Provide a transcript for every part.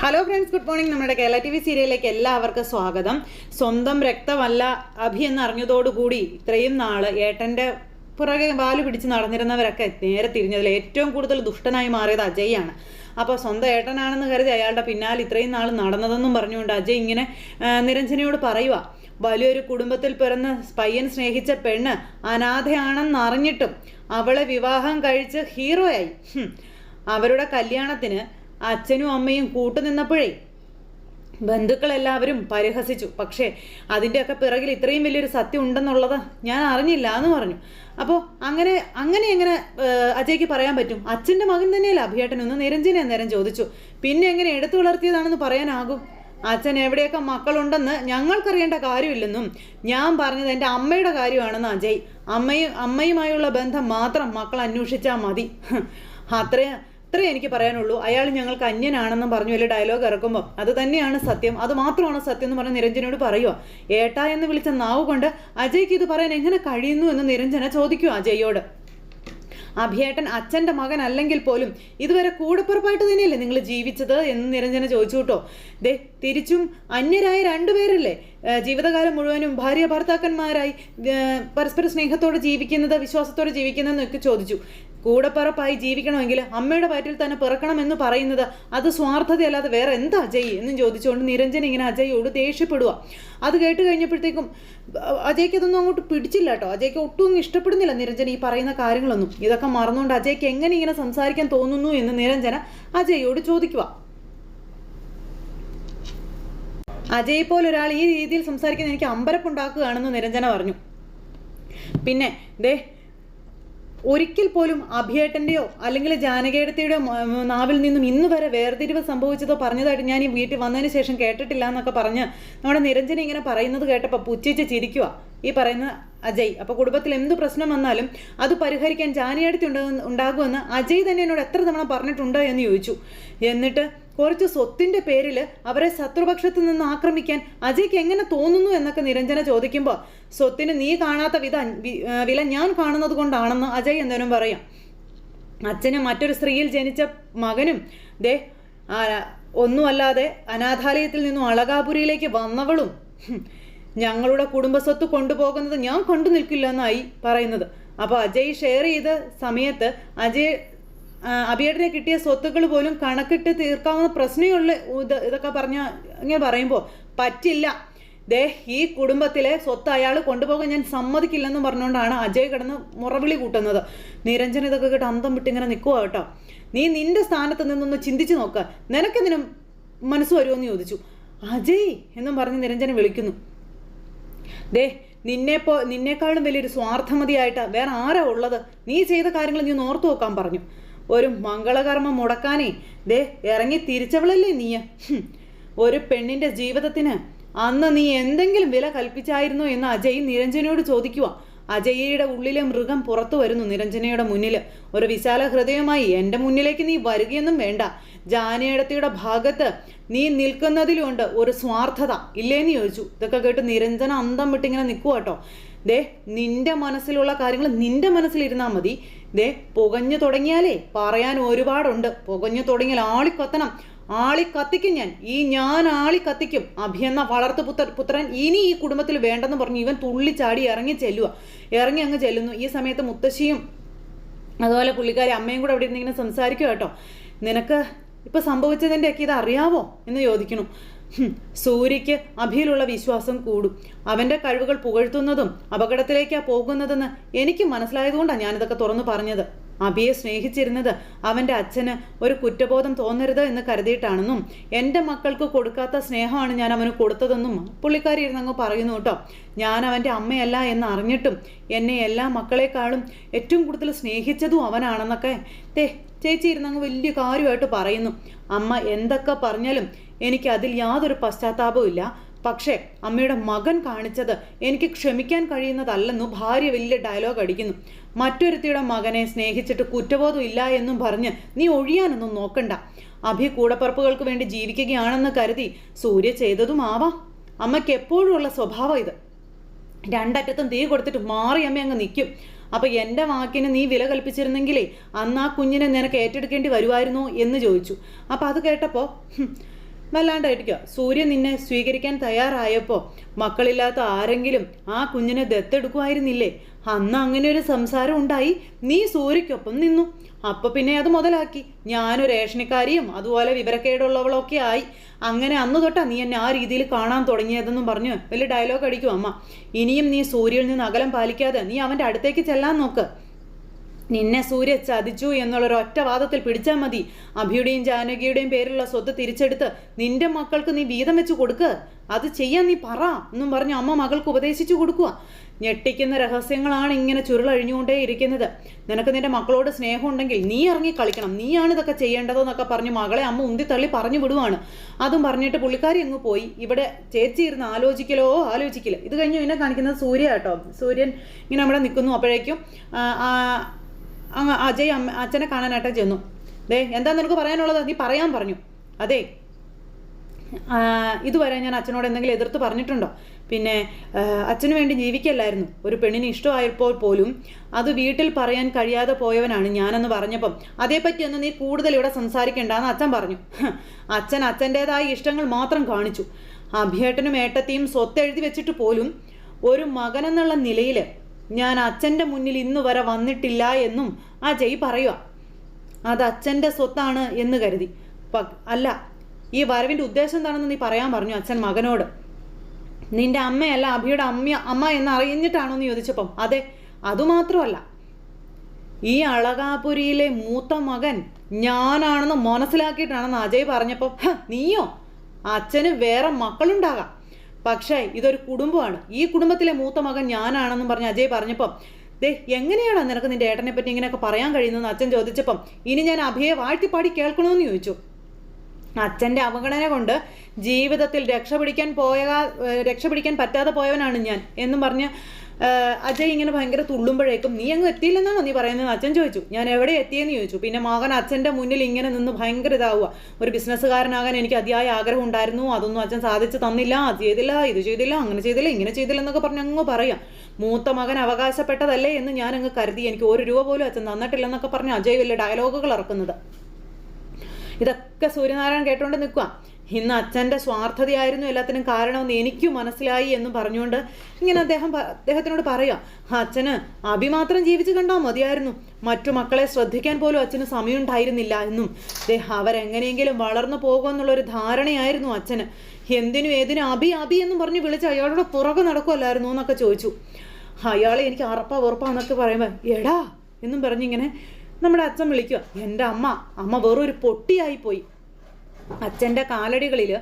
Hello friends good morning നമ്മുടെ Kerala T V സീരിയലിലേക്ക് എല്ലാവർക്കും സ്വാഗതം. സ്വന്തം രക്തമല്ല അഭി എന്ന് അറിഞ്ഞതോടുകൂടി ഇത്രയും നാൾ ഏട്ടന്റെ പുറകെ വാൽ പിടിച്ച് നടന്നിരുന്നവരൊക്കെ നേരെ തിരിഞ്ഞതിൽ ഏറ്റവും കൂടുതൽ ദുഷ്ടനായി മാറിയത് അജയ്യാണ് അപ്പോൾ സ്വന്തം ഏട്ടനാണെന്ന് കരുതി അയാളുടെ പിന്നാലെ ഇത്രയും നാൾ നടന്നതെന്നും പറഞ്ഞുകൊണ്ട് അജയ് ഇങ്ങനെ നിരഞ്ജനയോട് പറയുക വലിയൊരു കുടുംബത്തിൽ പിറന്ന് പയ്യൻ സ്നേഹിച്ച പെണ്ണ് അനാഥയാണെന്ന് അറിഞ്ഞിട്ടും അവളെ വിവാഹം കഴിച്ച് ഹീറോയായി അവരുടെ കല്യാണത്തിന് അച്ഛനും അമ്മയും കൂട്ടുനിന്നപ്പോഴേ ബന്ധുക്കളെല്ലാവരും പരിഹസിച്ചു. പക്ഷേ അതിന്റെയൊക്കെ പിറകിൽ ഇത്രയും വലിയൊരു സത്യം ഉണ്ടെന്നുള്ളത് ഞാൻ അറിഞ്ഞില്ല എന്ന് പറഞ്ഞു. അപ്പോൾ അങ്ങനെ അങ്ങനെ എങ്ങനെ അജയ്ക്ക് പറയാൻ പറ്റും? അച്ഛന്റെ മകൻ തന്നെയല്ല അഭിയേട്ടൻ? ഒന്ന് നിരഞ്ജനെ നേരം ചോദിച്ചു. പിന്നെ എങ്ങനെ എടുത്തു വളർത്തിയതാണെന്ന് പറയാനാകും? അച്ഛൻ എവിടെയൊക്കെ മക്കളുണ്ടെന്ന് ഞങ്ങൾക്കറിയേണ്ട കാര്യമില്ലെന്നും ഞാൻ പറഞ്ഞത് എന്റെ അമ്മയുടെ കാര്യമാണെന്ന് അജയ്. അമ്മയും അമ്മയുമായുള്ള ബന്ധം മാത്രം മക്കൾ അന്വേഷിച്ചാൽ മതി. അത്രയും. അത്രേ എനിക്ക് പറയാനുള്ളൂ. അയാൾ ഞങ്ങൾക്ക് അന്യനാണെന്നും പറഞ്ഞു വലിയ ഡയലോഗ് ഇറക്കുമ്പോൾ അത് തന്നെയാണ് സത്യം. അത് മാത്രമാണ് സത്യം എന്ന് പറഞ്ഞ് നിരഞ്ജനോട് പറയുമോ ഏട്ടാ എന്ന് വിളിച്ച നാവ് കൊണ്ട് അജയ്ക്ക് ഇത് പറയാൻ എങ്ങനെ കഴിയുന്നു എന്ന് നിരഞ്ജന ചോദിക്കൂ അജയോട് അഭിയേട്ടൻ അച്ഛന്റെ മകൻ അല്ലെങ്കിൽ പോലും ഇതുവരെ കൂടപ്പുറപ്പായിട്ട് തന്നെയല്ലേ നിങ്ങൾ ജീവിച്ചത് എന്ന് നിരഞ്ജന ചോദിച്ചു കേട്ടോ. ദേ തിരിച്ചും അന്യരായ രണ്ടുപേരല്ലേ? ജീവിതകാലം മുഴുവനും ഭാര്യ ഭർത്താക്കന്മാരായി പരസ്പര സ്നേഹത്തോടെ ജീവിക്കുന്നത് വിശ്വാസത്തോടെ ജീവിക്കുന്നതെന്നൊക്കെ ചോദിച്ചു. കൂടപ്പറപ്പായി ജീവിക്കണമെങ്കിൽ അമ്മയുടെ വയറ്റിൽ തന്നെ പിറക്കണമെന്ന് പറയുന്നത് അത് സ്വാർത്ഥതയല്ലാതെ വേറെ എന്താ അജയ് എന്നും ചോദിച്ചുകൊണ്ട് നിരഞ്ജൻ ഇങ്ങനെ അജയോട് ദേഷ്യപ്പെടുക അത് കേട്ട് കഴിഞ്ഞപ്പോഴത്തേക്കും അജയ്ക്ക് ഇതൊന്നും അങ്ങോട്ട് പിടിച്ചില്ല കേട്ടോ. അജയ്ക്ക് ഒട്ടും ഇഷ്ടപ്പെടുന്നില്ല നിരഞ്ജൻ ഈ പറയുന്ന കാര്യങ്ങളൊന്നും. ഇതൊക്കെ മറന്നുകൊണ്ട് അജയ്ക്ക് എങ്ങനെ ഇങ്ങനെ സംസാരിക്കാൻ തോന്നുന്നു എന്ന് നിരഞ്ജന അജയോട് ചോദിക്കുക അജയ് പോലെ ഒരാൾ ഈ രീതിയിൽ സംസാരിക്കുന്ന എനിക്ക് അമ്പരപ്പുണ്ടാക്കുകയാണെന്ന് നിരഞ്ജന പറഞ്ഞു. പിന്നെ ദേ ഒരിക്കൽ പോലും അഭിയേട്ടന്റെയോ അല്ലെങ്കിൽ ജാനകേടത്തിയുടെയോ നാവിൽ നിന്നും ഇന്ന് വരെ വേർതിരിവ് സംഭവിച്ചതോ പറഞ്ഞതായിട്ട് ഞാൻ ഈ വീട്ടിൽ വന്നതിന് ശേഷം കേട്ടിട്ടില്ല എന്നൊക്കെ പറഞ്ഞ് നമ്മുടെ നിരഞ്ജന ഇങ്ങനെ പറയുന്നത് കേട്ടപ്പോൾ പുച്ഛിച്ച് ചിരിക്കുക ഈ പറയുന്ന അജയ് അപ്പോൾ കുടുംബത്തിൽ എന്ത് പ്രശ്നം വന്നാലും അത് പരിഹരിക്കാൻ ജാനിയടുത്ത് ഉണ്ടാകുമെന്ന് അജയ് തന്നെ എന്നോട് എത്ര തവണ പറഞ്ഞിട്ടുണ്ട് എന്ന് ചോദിച്ചു. എന്നിട്ട് കുറച്ച് സ്വത്തിന്റെ പേരിൽ അവരെ ശത്രുപക്ഷത്ത് നിന്ന് ആക്രമിക്കാൻ അജയ്ക്ക് എങ്ങനെ തോന്നുന്നു എന്നൊക്കെ നിരഞ്ജന ചോദിക്കുമ്പോൾ സ്വത്തിന് നീ കാണാത്ത വിധ വില ഞാൻ കാണുന്നത് കൊണ്ടാണെന്ന് അജയ് എന്തേലും പറയാം? അച്ഛന് മറ്റൊരു സ്ത്രീയിൽ ജനിച്ച മകനും ദേ ഒന്നുമല്ലാതെ അനാഥാലയത്തിൽ നിന്നും അളകാപുരിയിലേക്ക് വന്നവളും ഞങ്ങളുടെ കുടുംബസ്വത്ത് കൊണ്ടുപോകുന്നത് ഞാൻ കൊണ്ടു നിൽക്കില്ല എന്നായി പറയുന്നത്. അപ്പോൾ അജയ് ഷെയർ ചെയ്ത സമയത്ത് അജയ് ആ, കിട്ടിയ സ്വത്തുക്കൾ പോലും കണക്കിട്ട് തീർക്കാവുന്ന പ്രശ്നമുള്ള ഇത് ഇതൊക്കെ പറഞ്ഞ ഇങ്ങനെ പറയുമ്പോൾ പറ്റില്ല. ദേ ഈ കുടുംബത്തിലെ സ്വത്ത് അയാൾ കൊണ്ടുപോകാൻ ഞാൻ സമ്മതിക്കില്ലെന്ന് പറഞ്ഞുകൊണ്ടാണ് അജയ് കിടന്ന് മുറവിളി കൂട്ടുന്നത്. നിരഞ്ജൻ ഇതൊക്കെ കേട്ട് അന്തം വിട്ടിങ്ങനെ നിൽക്കുക കേട്ടോ. നീ നിന്റെ സ്ഥാനത്ത് നിന്നൊന്ന് ചിന്തിച്ചു നോക്ക്. നിനക്കെന്തിനും മനസ്സ് വരുമെന്ന് ചോദിച്ചു. അജയ് എന്നും പറഞ്ഞ് നിരഞ്ജനെ വിളിക്കുന്നു. ദേ നിന്നെപ്പോ നിന്നേക്കാളും വലിയൊരു സ്വാർത്ഥമതിയായിട്ട് വേറെ ആരാ ഉള്ളത്? നീ ചെയ്ത കാര്യങ്ങൾ നീ ഓർത്തു നോക്കാൻ പറഞ്ഞു. ഒരു മംഗളകർമ്മം മുടക്കാനേ ദേ ഇറങ്ങി തിരിച്ചവളല്ലേ നീയ? ഒരു പെണ്ണിന്റെ ജീവിതത്തിന് അന്ന് നീ എന്തെങ്കിലും വില കൽപ്പിച്ചായിരുന്നോ എന്ന് അജയ് നിരഞ്ജനയോട് ചോദിക്കുക അജയയുടെ ഉള്ളിലെ മൃഗം പുറത്തു വരുന്നു നിരഞ്ജനയുടെ മുന്നിൽ ഒരു വിശാല ഹൃദയമായി എന്റെ മുന്നിലേക്ക് നീ വരികയൊന്നും വേണ്ട. ജാനേടത്തിയുടെ ഭാഗത്ത് നീ നിൽക്കുന്നതിലുണ്ട് ഒരു സ്വാർത്ഥത. ഇല്ലേന്ന് ചോദിച്ചു. ഇതൊക്കെ കേട്ട് നിരഞ്ജന അന്തം വിട്ടിങ്ങനെ നിൽക്കുക കേട്ടോ. ദേ നിന്റെ മനസ്സിലുള്ള കാര്യങ്ങൾ നിന്റെ മനസ്സിലിരുന്നാൽ മതി. ദേ പുകഞ്ഞു തുടങ്ങിയാലേ പറയാൻ ഒരുപാടുണ്ട്. പുകഞ്ഞു തുടങ്ങിയാൽ ആളിക്കത്തണം. ആളി കത്തിക്കും ഞാൻ. ഈ ഞാൻ ആളി കത്തിക്കും അഭിയെന്ന വളർത്തു പുത്ര പുത്രൻ ഇനി ഈ കുടുംബത്തിൽ വേണ്ടെന്ന് പറഞ്ഞു ഇവൻ തുള്ളിച്ചാടി ഇറങ്ങി ചെല്ലുക ഇറങ്ങി അങ്ങ് ചെല്ലുന്നു. ഈ സമയത്ത് മുത്തശ്ശിയും അതുപോലെ പുള്ളിക്കാരി അമ്മയും കൂടെ അവിടെ ഇരുന്നിങ്ങനെ സംസാരിക്കും കേട്ടോ. നിനക്ക് ഇപ്പൊ സംഭവിച്ചതിന്റെയൊക്കെ ഇത് അറിയാവോ എന്ന് ചോദിക്കുന്നു. സൂര്യയ്ക്ക് അഭിയിലുള്ള വിശ്വാസം കൂടും. അവന്റെ കഴിവുകൾ പുകഴ്ത്തുന്നതും അപകടത്തിലേക്കാ പോകുന്നതെന്ന് എനിക്ക് മനസ്സിലായതുകൊണ്ടാണ് ഞാനിതൊക്കെ തുറന്നു പറഞ്ഞത്. അഭിയെ സ്നേഹിച്ചിരുന്നത് അവന്റെ അച്ഛന് ഒരു കുറ്റബോധം തോന്നരുത് എന്ന് കരുതിയിട്ടാണെന്നും എന്റെ മക്കൾക്ക് കൊടുക്കാത്ത സ്നേഹമാണ് ഞാൻ അവന് കൊടുത്തതെന്നും പുള്ളിക്കാരി ഇരുന്നങ്ങ് പറയുന്നു കേട്ടോ. ഞാൻ അവന്റെ അമ്മയല്ല എന്ന് അറിഞ്ഞിട്ടും എന്നെ എല്ലാ മക്കളെക്കാളും ഏറ്റവും കൂടുതൽ സ്നേഹിച്ചതും അവനാണെന്നൊക്കെ തേ ചേച്ചി ഇരുന്നങ്ങ് വലിയ കാര്യമായിട്ട് പറയുന്നു. അമ്മ എന്തൊക്കെ പറഞ്ഞാലും എനിക്ക് അതിൽ യാതൊരു പശ്ചാത്താപവും ഇല്ല. പക്ഷേ അമ്മയുടെ മകൻ കാണിച്ചത് എനിക്ക് ക്ഷമിക്കാൻ കഴിയുന്നതല്ലെന്നു ഭാര്യ വലിയ ഡയലോഗ് അടിക്കുന്നു. മറ്റൊരുത്തിയുടെ മകനെ സ്നേഹിച്ചിട്ട് കുറ്റബോധം ഇല്ല എന്നും പറഞ്ഞ് നീ ഒഴിയാനൊന്നും നോക്കണ്ട. അഭി കൂടപ്പറപ്പുകൾക്ക് വേണ്ടി ജീവിക്കുകയാണെന്ന് കരുതി സൂര്യ ചെയ്തതും ആവാം. അമ്മയ്ക്ക് എപ്പോഴും ഉള്ള സ്വഭാവം ഇത്. രണ്ടറ്റത്തും തീ കൊടുത്തിട്ട് മാറി അമ്മ അങ്ങ് നിൽക്കും. അപ്പൊ എന്റെ വാക്കിന് നീ വില കൽപ്പിച്ചിരുന്നെങ്കിലേ അന്ന് ആ കുഞ്ഞിനെ നിനക്ക് ഏറ്റെടുക്കേണ്ടി വരുമായിരുന്നോ എന്ന് ചോദിച്ചു. അപ്പൊ അത് കേട്ടപ്പോൾ വല്ലാണ്ടായിരിക്കുക സൂര്യൻ നിന്നെ സ്വീകരിക്കാൻ തയ്യാറായപ്പോൾ മക്കളില്ലാത്ത ആരെങ്കിലും ആ കുഞ്ഞിനെ ദത്തെടുക്കുമായിരുന്നില്ലേ? അന്ന് അങ്ങനെ ഒരു സംസാരം ഉണ്ടായി. നീ സൂര്യക്കൊപ്പം നിന്നു. അപ്പൊ പിന്നെ അത് മുതലാക്കി. ഞാനൊരു റേഷനിക്കാരിയും അതുപോലെ വിവരക്കേടുള്ളവളൊക്കെ ആയി. അങ്ങനെ അന്ന് തൊട്ടാ നീ എന്നെ ആ രീതിയിൽ കാണാൻ തുടങ്ങിയതെന്നും പറഞ്ഞു വലിയ ഡയലോഗ് അടിക്കും അമ്മ. ഇനിയും നീ സൂര്യയിൽ നിന്ന് അകലം പാലിക്കാതെ നീ അവന്റെ അടുത്തേക്ക് ചെല്ലാൻ നോക്ക്. നിന്നെ സൂര്യ ചതിച്ചു എന്നുള്ളൊരു ഒറ്റ വാദത്തിൽ പിടിച്ചാൽ മതി. അഭിയുടെയും ജാനകിയുടെയും പേരിലുള്ള സ്വത്ത് തിരിച്ചെടുത്ത് നിന്റെ മക്കൾക്ക് നീ വീതം വെച്ച് കൊടുക്കുക അത് ചെയ്യാൻ നീ പറ എന്നും പറഞ്ഞ് അമ്മ മകൾക്ക് ഉപദേശിച്ചു കൊടുക്കുക. ഞെട്ടിക്കുന്ന രഹസ്യങ്ങളാണ് ഇങ്ങനെ ചുരുളഴിഞ്ഞുകൊണ്ടേ ഇരിക്കുന്നത്. നിനക്ക് നിന്റെ മക്കളോട് സ്നേഹം ഉണ്ടെങ്കിൽ നീ ഇറങ്ങി കളിക്കണം. നീയാണ് ഇതൊക്കെ ചെയ്യേണ്ടതെന്നൊക്കെ പറഞ്ഞ് മകളെ അമ്മ ഉന്തി തള്ളി പറഞ്ഞു വിടുവാണ്. അതും പറഞ്ഞിട്ട് പുള്ളിക്കാരി അങ്ങ് പോയി. ഇവിടെ ചേച്ചി ഇരുന്ന് ആലോചിക്കലോ? ആലോചിക്കില്ല. ഇത് കഴിഞ്ഞ് പിന്നെ കാണിക്കുന്നത് സൂര്യ കേട്ടോ. സൂര്യൻ ഇങ്ങനെ അവിടെ നിൽക്കുന്നു. അപ്പോഴേക്കും അജയ് അമ്മ അച്ഛനെ കാണാനായിട്ട് ചെന്നു. ദേ എന്താ നിനക്ക് പറയാനുള്ളത്? നീ പറയാൻ പറഞ്ഞു. അതെ. ഇതുവരെ ഞാൻ അച്ഛനോട് എന്തെങ്കിലും എതിർത്ത് പറഞ്ഞിട്ടുണ്ടോ? പിന്നെ അച്ഛനു വേണ്ടി ജീവിക്കല്ലായിരുന്നു. ഒരു പെണ്ണിന് ഇഷ്ടമായപ്പോൾ പോലും അത് വീട്ടിൽ പറയാൻ കഴിയാതെ പോയവനാണ് ഞാനെന്ന് പറഞ്ഞപ്പം. അതേപ്പറ്റി ഒന്ന് നീ കൂടുതൽ ഇവിടെ സംസാരിക്കേണ്ടെന്ന് അച്ഛൻ പറഞ്ഞു. അച്ഛൻ അച്ഛന്റെതായ ഇഷ്ടങ്ങൾ മാത്രം കാണിച്ചു. അഭിയേട്ടനും ഏട്ടത്തെയും സ്വത്ത് എഴുതി വെച്ചിട്ട് പോലും ഒരു മകനെന്നുള്ള നിലയിൽ ഞാൻ അച്ഛന്റെ മുന്നിൽ ഇന്നു വരെ വന്നിട്ടില്ല എന്നും അജയ് പറയുക അത് അച്ഛന്റെ സ്വത്താണ് എന്ന് കരുതി. അല്ല ഈ വരവിന്റെ ഉദ്ദേശം എന്താണെന്ന് നീ പറയാൻ പറഞ്ഞു അച്ഛൻ മകനോട്. നിന്റെ അമ്മയല്ല അഭിയുടെ അമ്മ അമ്മ എന്ന് അറിഞ്ഞിട്ടാണോ എന്ന് ചോദിച്ചപ്പം? അതെ അതുമാത്രമല്ല. ഈ അളകാപുരിയിലെ മൂത്ത മകൻ ഞാനാണെന്ന് മനസ്സിലാക്കിയിട്ടാണെന്ന് അജയ് പറഞ്ഞപ്പോൾ നീയോ? അച്ഛന് വേറെ മക്കളുണ്ടാകാം. പക്ഷേ ഇതൊരു കുടുംബമാണ്. ഈ കുടുംബത്തിലെ മൂത്ത മകൻ ഞാനാണെന്നും പറഞ്ഞ് അജയ് പറഞ്ഞപ്പം ദേ എങ്ങനെയാണ് നിനക്ക് നിന്റെ ഏട്ടനെ പറ്റി ഇങ്ങനെയൊക്കെ പറയാൻ കഴിയുന്നതെന്ന് അച്ഛൻ ചോദിച്ചപ്പം ഇനി ഞാൻ അഭിയെ വാഴ്ത്തിപ്പാടി കേൾക്കണമെന്ന് ചോദിച്ചു. അച്ഛന്റെ അവഗണന കൊണ്ട് ജീവിതത്തിൽ രക്ഷപിടിക്കാൻ പോയ രക്ഷപിടിക്കാൻ പറ്റാതെ പോയവനാണ് ഞാൻ എന്നും പറഞ്ഞ് അജയ് ഇങ്ങനെ ഭയങ്കര തുള്ളുമ്പോഴേക്കും നീ അങ്ങ് എത്തിയില്ലെന്നാണോ നീ പറയുന്നത്? അച്ഛൻ ചോദിച്ചു. ഞാൻ എവിടെ എത്തിയെന്ന് ചോദിച്ചു. പിന്നെ മകൻ അച്ഛന്റെ മുന്നിൽ ഇങ്ങനെ നിന്ന് ഭയങ്കര ഇതാവുക ഒരു ബിസിനസ്സുകാരനാകാൻ എനിക്ക് അതിയായ ആഗ്രഹം ഉണ്ടായിരുന്നു. അതൊന്നും അച്ഛൻ സാധിച്ചു തന്നില്ല. അത് ചെയ്തില്ല ഇത് ചെയ്തില്ല അങ്ങനെ ചെയ്തില്ല ഇങ്ങനെ ചെയ്തില്ല എന്നൊക്കെ പറഞ്ഞ് അങ്ങ് പറയാം. മൂത്ത മകൻ അവകാശപ്പെട്ടതല്ലേ എന്ന് ഞാൻ അങ്ങ് കരുതി. എനിക്ക് ഒരു രൂപ പോലും അച്ഛൻ തന്നിട്ടില്ലെന്നൊക്കെ പറഞ്ഞ് അജയ് വലിയ ഡയലോഗുകൾ ഇറക്കുന്നത്. ഇതൊക്കെ സൂര്യനാരായണൻ കേട്ടുകൊണ്ട് നിൽക്കുക ഇന്ന് അച്ഛന്റെ സ്വാർത്ഥതയായിരുന്നു എല്ലാത്തിനും കാരണമെന്ന് എനിക്കും മനസ്സിലായി എന്ന് പറഞ്ഞുകൊണ്ട് ഇങ്ങനെ അദ്ദേഹം അദ്ദേഹത്തിനോട് പറയാം അച്ഛന് അഭിമാത്രം ജീവിച്ച് കണ്ടാൽ മതിയായിരുന്നു. മറ്റു മക്കളെ ശ്രദ്ധിക്കാൻ പോലും അച്ഛന് സമയമുണ്ടായിരുന്നില്ല എന്നും. അവരെങ്ങനെയെങ്കിലും വളർന്നു പോകുമെന്നുള്ളൊരു ധാരണയായിരുന്നു അച്ഛന്. എന്തിനും ഏതിനും അഭി അഭി എന്നും പറഞ്ഞ് വിളിച്ച് അയാളുടെ പുറകെ നടക്കുമല്ലായിരുന്നു എന്നൊക്കെ ചോദിച്ചു. അയാളെ എനിക്ക് അറപ്പ ഉറപ്പാന്നൊക്കെ പറയുമ്പോൾ എടാ എന്നും പറഞ്ഞിങ്ങനെ നമ്മുടെ അച്ഛൻ വിളിക്കുക എന്റെ അമ്മ അമ്മ വെറും ഒരു പൊട്ടിയായിപ്പോയി അച്ഛന്റെ കാലടികളിൽ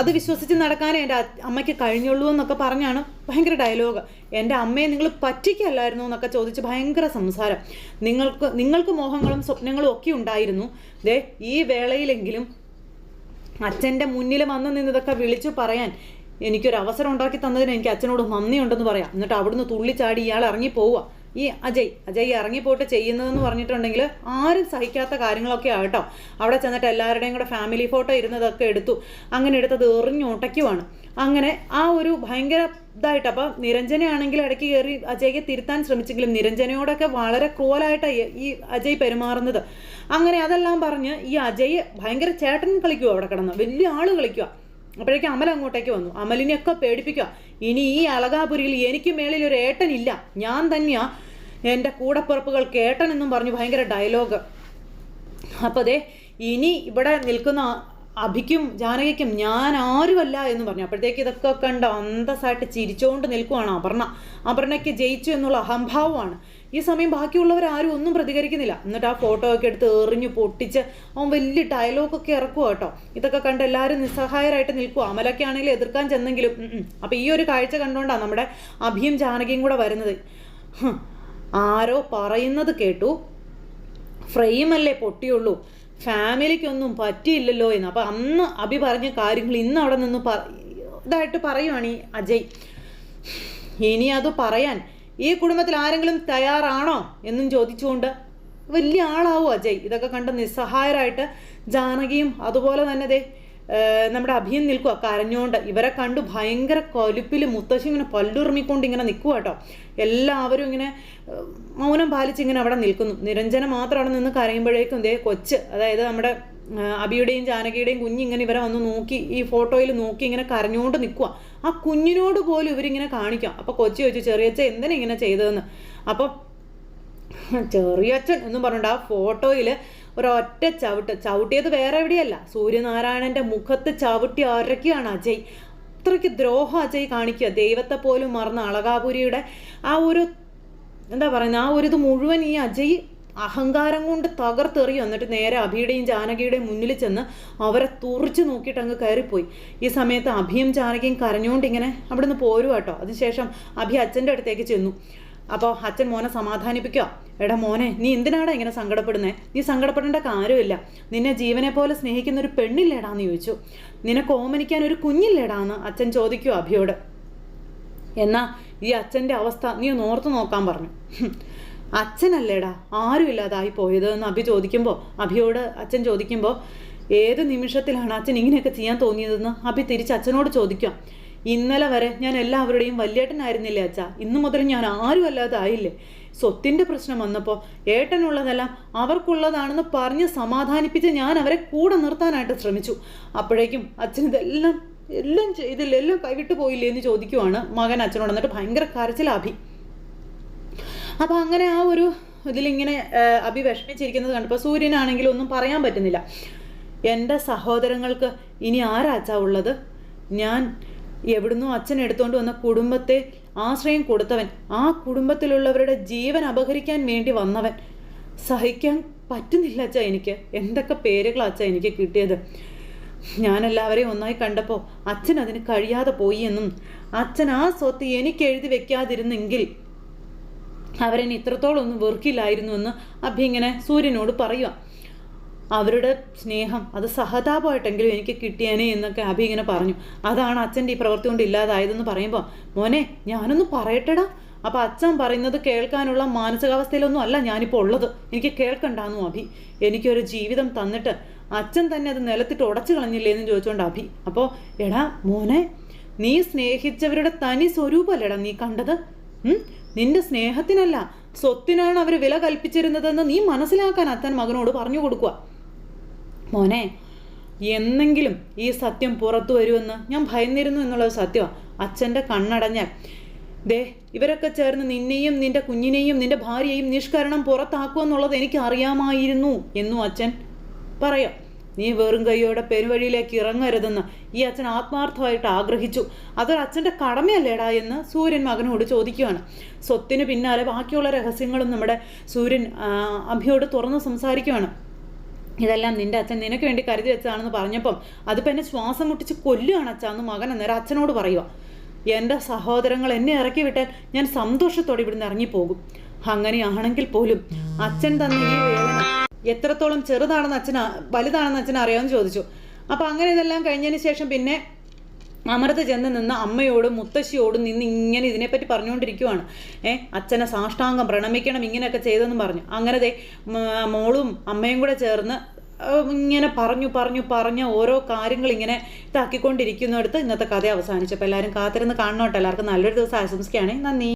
അത് വിശ്വസിച്ച് നടക്കാനേ എന്റെ അമ്മയ്ക്ക് കഴിഞ്ഞുള്ളൂ എന്നൊക്കെ പറഞ്ഞാണ് ഭയങ്കര ഡയലോഗ് എന്റെ അമ്മയെ നിങ്ങൾ പറ്റിക്കല്ലായിരുന്നു എന്നൊക്കെ ചോദിച്ച് ഭയങ്കര സംസാരം. നിങ്ങൾക്ക് നിങ്ങൾക്ക് മോഹങ്ങളും സ്വപ്നങ്ങളും ഒക്കെ ഉണ്ടായിരുന്നു. ദേ ഈ വേളയിലെങ്കിലും അച്ഛന്റെ മുന്നിൽ വന്ന് നിന്നതൊക്കെ വിളിച്ചു പറയാൻ എനിക്കൊരു അവസരം ഉണ്ടാക്കി തന്നതിന് എനിക്ക് അച്ഛനോട് നന്ദിയുണ്ടെന്ന് പറയാം. എന്നിട്ട് അവിടുന്ന് തുള്ളിച്ചാടി ഇയാൾ ഇറങ്ങി പോവുക. ഈ അജയ് അജയ് ഇറങ്ങിപ്പോട്ട് ചെയ്യുന്നതെന്ന് പറഞ്ഞിട്ടുണ്ടെങ്കിൽ ആരും സഹിക്കാത്ത കാര്യങ്ങളൊക്കെ ആകട്ടോ അവിടെ ചെന്നിട്ട് എല്ലാവരുടെയും കൂടെ ഫാമിലി ഫോട്ടോ ഇരുന്നതൊക്കെ എടുത്തു. അങ്ങനെ എടുത്തത് എറിഞ്ഞൊട്ടയ്ക്കുവാണ് അങ്ങനെ ആ ഒരു ഭയങ്കര ഇതായിട്ട് അപ്പോൾ നിരഞ്ജനയാണെങ്കിൽ ഇടയ്ക്ക് കയറി അജയ്ക്ക് തിരുത്താൻ ശ്രമിച്ചെങ്കിലും നിരഞ്ജനയോടൊക്കെ വളരെ ക്രൂവലായിട്ടാണ് ഈ അജയ് പെരുമാറുന്നത്. അങ്ങനെ അതെല്ലാം പറഞ്ഞ് ഈ അജയ് ഭയങ്കര ചേട്ടൻ കളിക്കുക അവിടെ കിടന്ന്. വലിയ ആൾ കളിക്കുക അപ്പോഴേക്കും അമൽ അങ്ങോട്ടേക്ക് വന്നു. അമലിനെയൊക്കെ പേടിപ്പിക്കുക. ഇനി ഈ അളകാപുരിയിൽ എനിക്ക് മേളിൽ ഒരു ഏട്ടനില്ല. ഞാൻ തന്നെയാ എന്റെ ഏട്ടൻ എന്നും പറഞ്ഞു ഭയങ്കര ഡയലോഗ് അപ്പോൾ ദേ ഇനി ഇവിടെ നിൽക്കുന്ന അഭിക്കും ജാനകിക്കും ഞാൻ ആരുമല്ല എന്ന് പറഞ്ഞു. അപ്പോഴത്തേക്ക് ഇതൊക്കെ കണ്ട് അന്തസ്സായിട്ട് ചിരിച്ചുകൊണ്ട് നിൽക്കുവാണ് അപർണ. അപർണയ്ക്ക് ജയിച്ചു എന്നുള്ള അഹംഭാവമാണ്. ഈ സമയം ബാക്കിയുള്ളവർ ആരും ഒന്നും പ്രതികരിക്കുന്നില്ല. എന്നിട്ട് ആ ഫോട്ടോ ഒക്കെ എടുത്ത് എറിഞ്ഞു പൊട്ടിച്ച് അവൻ വലിയ ഡയലോഗൊക്കെ ഇറക്കുക കേട്ടോ. ഇതൊക്കെ കണ്ട് എല്ലാവരും നിസ്സഹായരായിട്ട് നിൽക്കുക അമലൊക്കെ ആണെങ്കിൽ എതിർക്കാൻ ചെന്നെങ്കിലും. അപ്പോൾ ഈ ഒരു കാഴ്ച കണ്ടുകൊണ്ടാണ് നമ്മുടെ അഭിയും ജാനകിയും കൂടെ വരുന്നത്. ആരോ പറയുന്നത് കേട്ടു. ഫ്രെയിമല്ലേ പൊട്ടിയുള്ളൂ. ഫാമിലിക്കൊന്നും പറ്റിയില്ലല്ലോ എന്ന്. അപ്പം അന്ന് അഭി പറഞ്ഞ കാര്യങ്ങൾ ഇന്ന് അവിടെ നിന്ന് ഇതായിട്ട് പറയുവാണ് ഈ അജയ്. ഇനി അത് പറയാൻ ഈ കുടുംബത്തിൽ ആരെങ്കിലും തയ്യാറാണോ എന്നും ചോദിച്ചുകൊണ്ട് വലിയ ആളാവും അജയ്. ഇതൊക്കെ കണ്ട് നിസ്സഹായരായിട്ട് ജാനകിയും അതുപോലെ തന്നെ ദേ നമ്മുടെ അഭിയൻ നിൽക്കുക കരഞ്ഞുകൊണ്ട്. ഇവരെ കണ്ടു ഭയങ്കര കൊലുപ്പിൽ മുത്തശ്ശി ഇങ്ങനെ പല്ലുറുമിക്കൊണ്ട് ഇങ്ങനെ നിൽക്കുക കേട്ടോ എല്ലാവരും ഇങ്ങനെ മൗനം പാലിച്ച് ഇങ്ങനെ അവിടെ നിൽക്കുന്നു. നിരഞ്ജന മാത്രം അവിടെ നിന്ന് കരയുമ്പോഴേക്കും ദേ കൊച്ച് അതായത് നമ്മുടെ അബിയുടെയും ജാനകിയുടെയും കുഞ്ഞിങ്ങനെ ഇവരെ വന്ന് നോക്കി ഈ ഫോട്ടോയിൽ നോക്കി ഇങ്ങനെ കരഞ്ഞുകൊണ്ട് നിൽക്കുക ആ കുഞ്ഞിനോട് പോലും ഇവരിങ്ങനെ കാണിക്കാം. അപ്പോൾ കൊച്ചി ചോദിച്ചു ചെറിയച്ച എന്തിനാ ഇങ്ങനെ ചെയ്തതെന്ന്? അപ്പോൾ ചെറിയച്ഛൻ എന്നും പറഞ്ഞിട്ട് ആ ഫോട്ടോയിൽ ഒരൊറ്റ ചവിട്ട് ചവിട്ടിയത് വേറെ എവിടെയല്ല. സൂര്യനാരായണന്റെ മുഖത്ത് ചവിട്ടി അരക്കുകയാണ് അജയ്. അത്രയ്ക്ക് ദ്രോഹം അജയ് കാണിക്കുക. ദൈവത്തെ പോലും മറന്ന അളകാപുരിയുടെ ആ ഒരു എന്താ പറയുന്നത് ആ ഒരു ഇത് മുഴുവൻ ഈ അജയ് അഹങ്കാരം കൊണ്ട് തകർത്തെറിയും. എന്നിട്ട് നേരെ അഭിയുടെയും ജാനകിയുടെയും മുന്നിൽ ചെന്ന് അവരെ തുറച്ച് നോക്കിയിട്ട് അങ്ങ് കയറിപ്പോയി. ഈ സമയത്ത് അഭിയും ജാനകിയും കരഞ്ഞുകൊണ്ട് ഇങ്ങനെ അവിടെ നിന്ന് പോരുക കേട്ടോ അതിനുശേഷം അഭി അച്ഛന്റെ അടുത്തേക്ക് ചെന്നു. അപ്പോൾ അച്ഛൻ മോനെ സമാധാനിപ്പിക്കുക എടാ മോനെ നീ എന്തിനാടാ ഇങ്ങനെ സങ്കടപ്പെടുന്നത് നീ സങ്കടപ്പെടേണ്ട കാര്യമില്ല. നിന്നെ ജീവനെ പോലെ സ്നേഹിക്കുന്ന ഒരു പെണ്ണില്ലേടാന്ന് ചോദിച്ചു. നിനക്ക് ഓമനിക്കാൻ ഒരു കുഞ്ഞില്ലേടാന്ന് അച്ഛൻ ചോദിക്കൂ അഭിയോട്. എന്നാ ഈ അച്ഛന്റെ അവസ്ഥ നീ ഒന്ന് ഓർത്ത് നോക്കാൻ പറഞ്ഞു. അച്ഛനല്ലേടാ ആരുമില്ലാതായി പോയത് എന്ന് അഭി ചോദിക്കുമ്പോൾ അഭിയോട് അച്ഛൻ ചോദിക്കുമ്പോൾ ഏത് നിമിഷത്തിലാണ് അച്ഛൻ ഇങ്ങനെയൊക്കെ ചെയ്യാൻ തോന്നിയതെന്ന് അഭി തിരിച്ച് അച്ഛനോട് ചോദിക്കാം ഇന്നലെ വരെ ഞാൻ എല്ലാവരുടെയും വല്യേട്ടനായിരുന്നില്ലേ അച്ഛാ? ഇന്നു മുതൽ ഞാൻ ആരും അല്ലാതായില്ലേ സ്വത്തിന്റെ പ്രശ്നം വന്നപ്പോൾ ഏട്ടനുള്ളതെല്ലാം അവർക്കുള്ളതാണെന്ന് പറഞ്ഞ് സമാധാനിപ്പിച്ച് ഞാൻ അവരെ കൂടെ നിർത്താനായിട്ട് ശ്രമിച്ചു. അപ്പോഴേക്കും അച്ഛൻ ഇതെല്ലാം എല്ലാം ചെയ്തില്ല എല്ലാം കൈവിട്ട് പോയില്ലേ എന്ന് ചോദിക്കുവാണ് മകൻ അച്ഛനോട്. എന്നിട്ട് ഭയങ്കര കരച്ചിലാഭി അപ്പോൾ അങ്ങനെ ആ ഒരു ഇതിലിങ്ങനെ അഭി വിഷമിച്ചിരിക്കുന്നത് കണ്ടപ്പോൾ സൂര്യനാണെങ്കിലും ഒന്നും പറയാൻ പറ്റുന്നില്ല. എന്റെ സഹോദരങ്ങൾക്ക് ഇനി ആരാച്ചാ ഉള്ളത്? ഞാൻ എവിടുന്നോ അച്ഛൻ എടുത്തുകൊണ്ട് വന്ന കുടുംബത്തെ ആശ്രയം കൊടുത്തവൻ ആ കുടുംബത്തിലുള്ളവരുടെ ജീവൻ അപഹരിക്കാൻ വേണ്ടി വന്നവൻ. സഹിക്കാൻ പറ്റുന്നില്ല അച്ഛാ എനിക്ക്. എന്തൊക്കെ പേരുകളാ എനിക്ക് കിട്ടിയത്? ഞാൻ എല്ലാവരെയും ഒന്നായി കണ്ടപ്പോൾ അച്ഛൻ അതിന് കഴിയാതെ പോയി എന്നും അച്ഛൻ ആ സ്വത്ത് എനിക്ക് എഴുതി വെക്കാതിരുന്നെങ്കിൽ അവരെന്നെ ഇത്രത്തോളം ഒന്നും വെറുക്കില്ലായിരുന്നു എന്ന് അഭി ഇങ്ങനെ സൂര്യനോട് പറയുക അവരുടെ സ്നേഹം അത് സഹതാപമായിട്ടെങ്കിലും എനിക്ക് കിട്ടിയേനെ എന്നൊക്കെ അഭി ഇങ്ങനെ പറഞ്ഞു. അതാണ് അച്ഛന്റെ ഈ പ്രവൃത്തി കൊണ്ട് ഇല്ലാതായതെന്ന് പറയുമ്പോൾ മോനെ ഞാനൊന്ന് പറയട്ടെടാ. അപ്പം അച്ഛൻ പറയുന്നത് കേൾക്കാനുള്ള മാനസികാവസ്ഥയിലൊന്നും അല്ല ഞാനിപ്പോൾ ഉള്ളത്. എനിക്ക് കേൾക്കണ്ടാന്നു അഭി. എനിക്കൊരു ജീവിതം തന്നിട്ട് അച്ഛൻ തന്നെ അത് നിലത്തിട്ട് ഉടച്ചു കളഞ്ഞില്ലേ എന്ന് ചോദിച്ചുകൊണ്ട് അഭി. അപ്പോൾ എടാ മോനെ നീ സ്നേഹിച്ചവരുടെ തനി സ്വരൂപമല്ലേടാ നീ കണ്ടത്? നിന്റെ സ്നേഹത്തിനല്ല സ്വത്തിനാണ് അവർ വില കൽപ്പിച്ചിരുന്നതെന്ന് നീ മനസ്സിലാക്കാൻ അത്തൻ മകനോട് പറഞ്ഞു കൊടുക്കുക മോനെ എന്നെങ്കിലും ഈ സത്യം പുറത്തു വരുമെന്ന് ഞാൻ ഭയന്നിരുന്നു എന്നുള്ളത് സത്യമാണ് അച്ഛന്റെ കണ്ണടഞ്ഞാൽ ദേ ഇവരൊക്കെ ചേർന്ന് നിന്നെയും നിന്റെ കുഞ്ഞിനെയും നിന്റെ ഭാര്യയെയും നിഷ്കരണം പുറത്താക്കുമെന്നുള്ളത് എനിക്ക് അറിയാമായിരുന്നു എന്നും അച്ഛൻ പറയാം? നീ വെറും കൈയോടെ പെരുവഴിയിലേക്ക് ഇറങ്ങരുതെന്ന് ഈ അച്ഛൻ ആത്മാർത്ഥമായിട്ട് ആഗ്രഹിച്ചു. അതൊരു അച്ഛന്റെ കടമയല്ലേടാ എന്ന് സൂര്യൻ മകനോട് ചോദിക്കുകയാണ് സ്വത്തിന് പിന്നാലെ ബാക്കിയുള്ള രഹസ്യങ്ങളും നമ്മുടെ സൂര്യൻ അഭിയോട് തുറന്ന് സംസാരിക്കുകയാണ് ഇതെല്ലാം നിന്റെ അച്ഛൻ നിനക്ക് വേണ്ടി കരുതി വെച്ചതാണെന്ന് പറഞ്ഞപ്പം അതിപ്പോൾ എന്നെ ശ്വാസം മുട്ടിച്ച് കൊല്ലുകയാണ് അച്ഛാ എന്ന് മകൻ അന്നേരം അച്ഛനോട് പറയുക എന്റെ സഹോദരങ്ങൾ എന്നെ ഇറക്കി വിട്ടാൽ ഞാൻ സന്തോഷത്തോടെ ഇവിടുന്ന് ഇറങ്ങിപ്പോകും. അങ്ങനെയാണെങ്കിൽ പോലും അച്ഛൻ തന്നെ ഈ വേദന എത്രത്തോളം ചെറുതാണെന്ന് അച്ഛൻ വലുതാണെന്ന് അച്ഛൻ അറിയാമെന്ന് ചോദിച്ചു. അപ്പോൾ അങ്ങനെ ഇതെല്ലാം കഴിഞ്ഞതിന് ശേഷം പിന്നെ അമൃത ചെന്ന് നിന്ന് അമ്മയോടും മുത്തശ്ശിയോടും നിന്ന് ഇങ്ങനെ ഇതിനെപ്പറ്റി പറഞ്ഞുകൊണ്ടിരിക്കുവാണ്. ഏ അച്ഛനെ സാഷ്ടാംഗം പ്രണമിക്കണം ഇങ്ങനെയൊക്കെ ചെയ്തെന്ന് പറഞ്ഞു. അങ്ങനെ ദേ മോളും അമ്മയും കൂടെ ചേർന്ന് ഇങ്ങനെ പറഞ്ഞു പറഞ്ഞു പറഞ്ഞ ഓരോ കാര്യങ്ങൾ ഇങ്ങനെ ഇതാക്കിക്കൊണ്ടിരിക്കുന്നിടത്ത് ഇന്നത്തെ കഥ അവസാനിച്ചപ്പോൾ എല്ലാവരും കാത്തിരുന്ന് കാണണം കേട്ടോ എല്ലാവർക്കും നല്ലൊരു ദിവസം ആശംസിക്കുകയാണെങ്കിൽ നന്ദി.